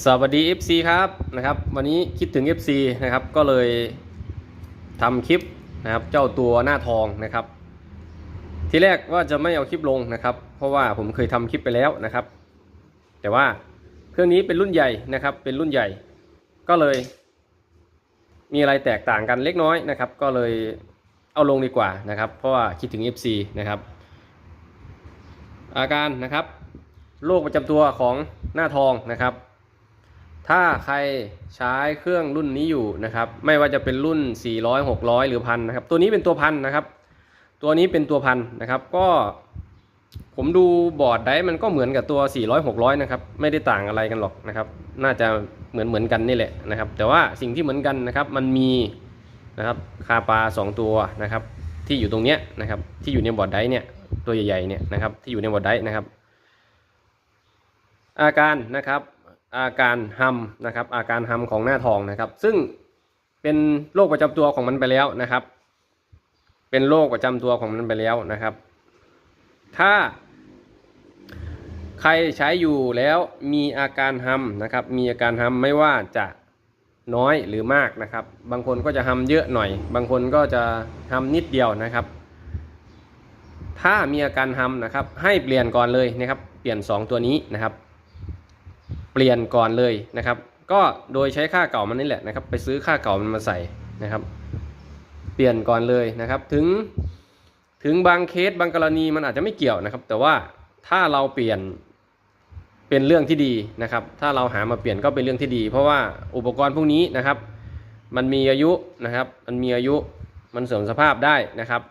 สวัสดี FC ครับนะครับ วันนี้คิดถึง FC นะครับก็เลยทำคลิปนะครับเจ้าตัวหน้าทองนะครับ ทีแรกว่าจะไม่เอาคลิปลงนะครับ เพราะว่าผมเคยทำคลิปไปแล้วนะครับ แต่ว่าเครื่องนี้เป็นรุ่นใหญ่นะครับ เป็นรุ่นใหญ่ ก็เลย มีอะไรแตกต่างกันเล็กน้อยนะครับ ก็เลยเอาลงดีกว่านะครับ เพราะว่าคิดถึง FC นะครับ อาการนะครับโรคประจำตัวของหน้าทองนะครับ ถ้าใครใช้เครื่องรุ่นนี้อยู่นะครับ ไม่ว่าจะเป็นรุ่น 400 600 หรือพันนะครับ ตัวนี้เป็นตัวพันนะครับ ตัวนี้เป็นตัวพันนะครับ ก็ผมดูบอร์ดได้มันก็เหมือนกับตัว 400 600 นะครับ ไม่ได้ต่างอะไรกันหรอกนะครับ น่าจะเหมือนเหมือนกันนี่แหละนะครับ แต่ว่าสิ่งที่เหมือนกันนะครับ มันมีนะครับคาปา 2 ตัวนะครับ ที่อยู่ตรงเนี้ยนะครับ ที่อยู่ในบอร์ดได้เนี่ยตัวใหญ่ๆเนี่ยนะครับ ที่อยู่ในบอร์ดได้นะครับ อาการนะครับ อาการฮัมนะครับ อาการฮัมของหน้าทองนะครับ ซึ่งเป็นโรคประจำตัวของมันไปแล้วนะครับ เป็นโรคประจำตัวของมันไปแล้วนะครับ ถ้า ใครใช้อยู่แล้วมีอาการฮัมนะครับ มีอาการฮัมไม่ว่าจะน้อยหรือมากนะครับ บางคนก็จะฮัมเยอะหน่อย บางคนก็จะฮัมนิดเดียวนะครับ ถ้ามีอาการฮัมนะครับ ให้เปลี่ยนก่อนเลยนะครับ เปลี่ยน 2 ตัวนี้นะครับ เปลี่ยนก่อนเลยนะครับ ก็โดยใช้ค่าเก่ามันนี่แหละนะครับ ไปซื้อค่าเก่ามันมาใส่นะครับ เปลี่ยนก่อนเลยนะครับ ถึงถึงบางเคสบางกรณีมันอาจจะไม่เกี่ยวนะครับ แต่ว่าถ้าเราเปลี่ยนเป็นเรื่องที่ดีนะครับ ถ้าเราหามาเปลี่ยนก็เป็นเรื่องที่ดี เพราะว่าอุปกรณ์พวกนี้นะครับ มันมีอายุนะครับ มันมีอายุมันเสื่อมสภาพได้นะครับ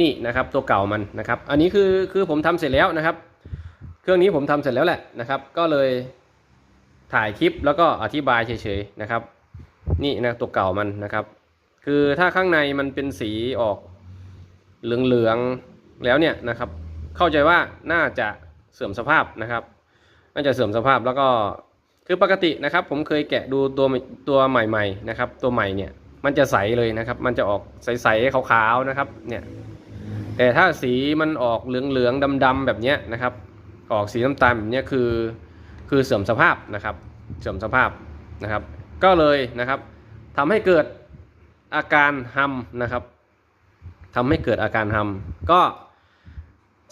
นี่นะครับตัวเก่ามันนะครับ อันนี้คือคือผมทำเสร็จแล้วนะครับ เครื่องนี้ผมทำเสร็จแล้วแหละนะครับ ก็เลยถ่ายคลิปแล้วก็อธิบายเฉยๆนะครับ นี่นะตัวเก่ามันนะครับ คือถ้าข้างในมันเป็นสีออกเหลืองๆแล้วเนี่ยนะครับ เข้าใจว่าน่าจะเสื่อมสภาพนะครับ น่าจะเสื่อมสภาพแล้วก็คือปกตินะครับ ผมเคยแกะดูตัวตัวใหม่ๆนะครับ ตัวใหม่เนี่ยมันจะใสเลยนะครับ มันจะออกใสๆขาวๆนะครับเนี่ยแต่ถ้าสีมันออกเหลืองๆดำๆแบบเนี้ยนะครับ ออกสีน้ำตาลแบบนี้คือคือเสื่อมสภาพนะครับเสื่อมสภาพนะครับ ก็เลยนะครับทำให้เกิดอาการฮัมนะครับทำให้เกิดอาการฮัมก็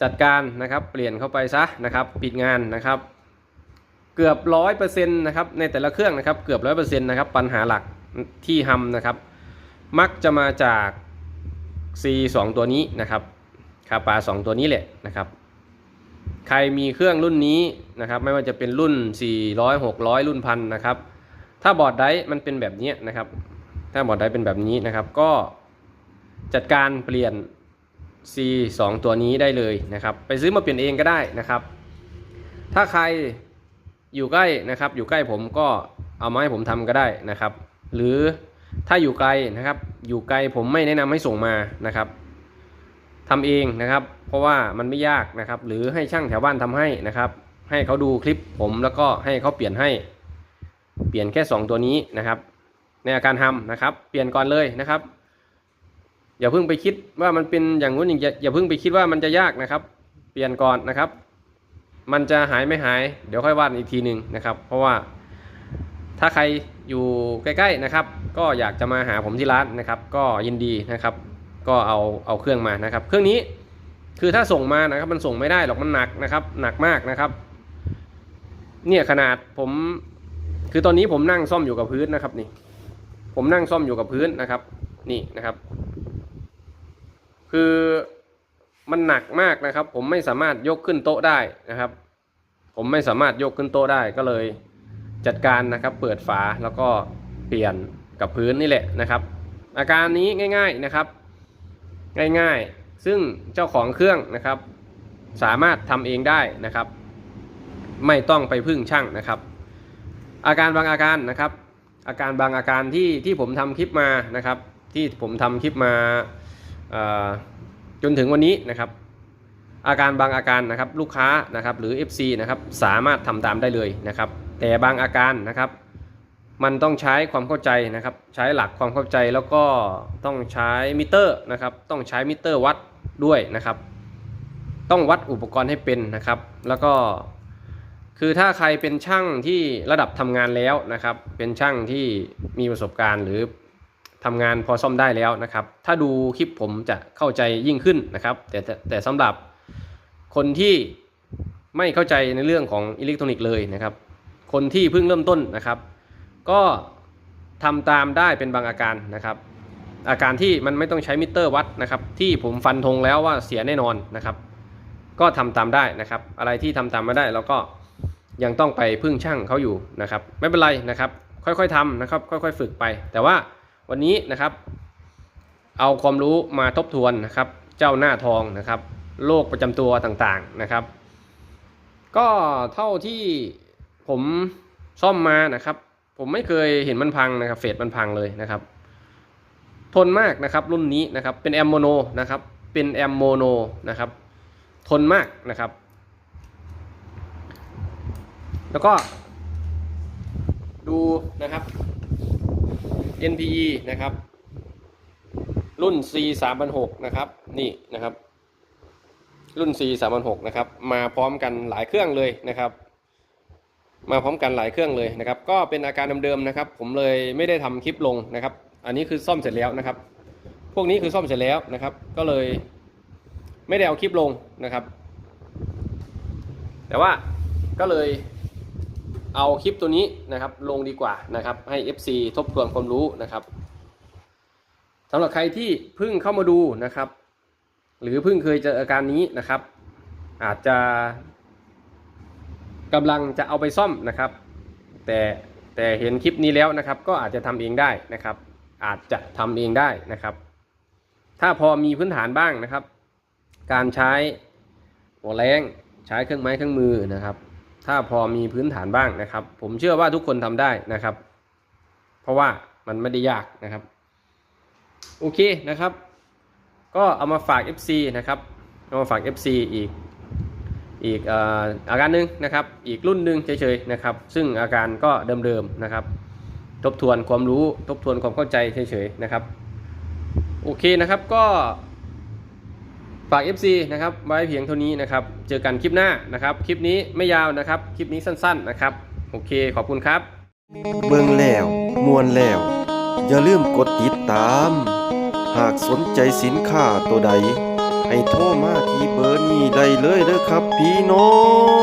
จัดการนะครับเปลี่ยนเข้าไปซะนะครับปิดงานนะครับ เกือบร้อยเปอร์เซ็นต์นะครับในแต่ละเครื่องนะครับเกือบร้อยเปอร์เซ็นต์นะครับปัญหาหลักที่ฮัมนะครับ มักจะมาจาก C 2ตัวนี้นะครับคาปา 2 ตัวนี้แหละนะครับ ใครมีเครื่องรุ่นนี้นะครับ ไม่ว่าจะเป็นรุ่น 400 600 รุ่นพันนะครับ ถ้าบอร์ดได์มันเป็นแบบนี้นะครับ ถ้าบอร์ดได์เป็นแบบนี้นะครับ ก็จัดการเปลี่ยน C 2ตัวนี้ได้เลยนะครับ ไปซื้อมาเปลี่ยนเองก็ได้นะครับ ถ้าใครอยู่ใกล้นะครับ อยู่ใกล้ผมก็เอามาให้ผมทำก็ได้นะครับ หรือถ้าอยู่ไกลนะครับ อยู่ไกลผมไม่แนะนำให้ส่งมานะครับ ทำเองนะครับ เพราะว่ามันไม่ยากนะครับ หรือให้ช่างแถวบ้านทำให้นะครับ ให้เขาดูคลิปผมแล้วก็ให้เขาเปลี่ยนให้ เปลี่ยนแค่ 2 ตัวนี้นะครับ ในอาการทำนะครับ เปลี่ยนก่อนเลยนะครับ อย่าเพิ่งไปคิดว่ามันเป็นอย่างนู้นอย่างอย่าเพิ่งไปคิดว่ามันจะยากนะครับ เปลี่ยนก่อนนะครับ มันจะหายไม่หาย เดี๋ยวค่อยวากันอีกทีหนึ่งนะครับ เพราะว่าถ้าใครอยู่ใกล้ ๆนะครับ ก็อยากจะมาหาผมที่ร้านนะครับ ก็ยินดีนะครับ ก็เอาเอาเครื่องมานะครับ เครื่องนี้คือถ้าส่งมานะครับมันส่งไม่ได้หรอกมันหนักนะครับหนักมากนะครับ เนี่ยขนาดผมคือตอนนี้ผมนั่งซ่อมอยู่กับพื้นนะครับนี่ ผมนั่งซ่อมอยู่กับพื้นนะครับ นี่นะครับ คือมันหนักมากนะครับ ผมไม่สามารถยกขึ้นโต๊ะได้นะครับ ผมไม่สามารถยกขึ้นโต๊ะได้ก็เลยจัดการนะครับ เปิดฝาแล้วก็เปลี่ยนกับพื้นนี่แหละนะครับ อาการนี้ง่าย ๆนะครับ ง่ายๆ ซึ่งเจ้าของเครื่องนะครับ สามารถทำเองได้นะครับ ไม่ต้องไปพึ่งช่างนะครับ อาการบางอาการนะครับ อาการบางอาการที่ที่ผมทำคลิปมานะครับ ที่ผมทำคลิปมาจนถึงวันนี้นะครับ อาการบางอาการนะครับลูกค้านะครับหรือ FC นะครับสามารถทำตามได้เลยนะครับ แต่บางอาการนะครับ มันต้องใช้ความเข้าใจนะครับ ใช้หลักความเข้าใจแล้วก็ต้องใช้มิเตอร์นะครับ ต้องใช้มิเตอร์วัดด้วยนะครับ ต้องวัดอุปกรณ์ให้เป็นนะครับ แล้วก็คือถ้าใครเป็นช่างที่ระดับทำงานแล้วนะครับ เป็นช่างที่มีประสบการณ์หรือทำงานพอซ่อมได้แล้วนะครับ ถ้าดูคลิปผมจะเข้าใจยิ่งขึ้นนะครับแต่แต่แต่สำหรับคนที่ไม่เข้าใจในเรื่องของอิเล็กทรอนิกส์เลยนะครับ คนที่เพิ่งเริ่มต้นนะครับ ก็ทำตามได้เป็นบางอาการนะครับ อาการที่มันไม่ต้องใช้มิเตอร์วัดนะครับ ที่ผมฟันธงแล้วว่าเสียแน่นอนนะครับ ก็ทำตามได้นะครับ อะไรที่ทำตามไม่ได้เราก็ยังต้องไปพึ่งช่างเขาอยู่นะครับ ไม่เป็นไรนะครับ ค่อยๆทำนะครับ ค่อยๆ ฝึกไป แต่ว่าวันนี้นะครับ เอาความรู้มาทบทวนนะครับ เจ้าหน้าทองนะครับโรคประจำตัวต่างๆนะครับ ก็เท่าที่ผมซ่อมมานะครับ ผมไม่เคยเห็นมันพังนะครับ เฟดมันพังเลยนะครับ ทนมากนะครับรุ่นนี้นะครับ เป็นแอมโมโนนะครับ เป็นแอมโมโนนะครับ ทนมากนะครับ แล้วก็ดูนะครับ NPE นะครับ รุ่น C 3 0 0นะครับ นี่นะครับ รุ่น C 3 0 0นะครับ มาพร้อมกันหลายเครื่องเลยนะครับ มาพร้อมกันหลายเครื่องเลยนะครับ ก็เป็นอาการเดิมๆนะครับ ผมเลยไม่ได้ทำคลิปลงนะครับ อันนี้คือซ่อมเสร็จแล้วนะครับ พวกนี้คือซ่อมเสร็จแล้วนะครับ ก็เลยไม่ได้เอาคลิปลงนะครับ แต่ว่าก็เลยเอาคลิปตัวนี้นะครับลงดีกว่านะครับ ให้ FC ทบทวนความรู้นะครับสำหรับใครที่เพิ่งเข้ามาดูนะครับ หรือเพิ่งเคยเจออาการนี้นะครับ อาจจะ กำลังจะเอาไปซ่อมนะครับ แต่แต่เห็นคลิปนี้แล้วนะครับ ก็อาจจะทำเองได้นะครับ อาจจะทำเองได้นะครับ ถ้าพอมีพื้นฐานบ้างนะครับ การใช้หัวแรงใช้เครื่องไม้เครื่องมือนะครับ ถ้าพอมีพื้นฐานบ้างนะครับ ผมเชื่อว่าทุกคนทำได้นะครับ เพราะว่ามันไม่ได้ยากนะครับ โอเคนะครับ ก็เอามาฝาก FC นะครับเอามาฝาก FC อีก อีกเอ่ออาการหนึ่งนะครับ อีกรุ่นหนึ่งเฉยๆนะครับ ซึ่งอาการก็เดิมๆนะครับ ทบทวนความรู้ทบทวนความเข้าใจเฉยๆนะครับ โอเคนะครับก็ฝาก FC นะครับไว้เพียงเท่านี้นะครับ เจอกันคลิปหน้านะครับ คลิปนี้ไม่ยาวนะครับ คลิปนี้สั้นๆนะครับ โอเคขอบคุณครับ เบิ่งแล้วมวนแล้ว อย่าลืมกดติดตาม หากสนใจสินค้าตัวใด ให้โทรมาที่เบอร์นี้ได้เลยเด้อครับพี่น้อง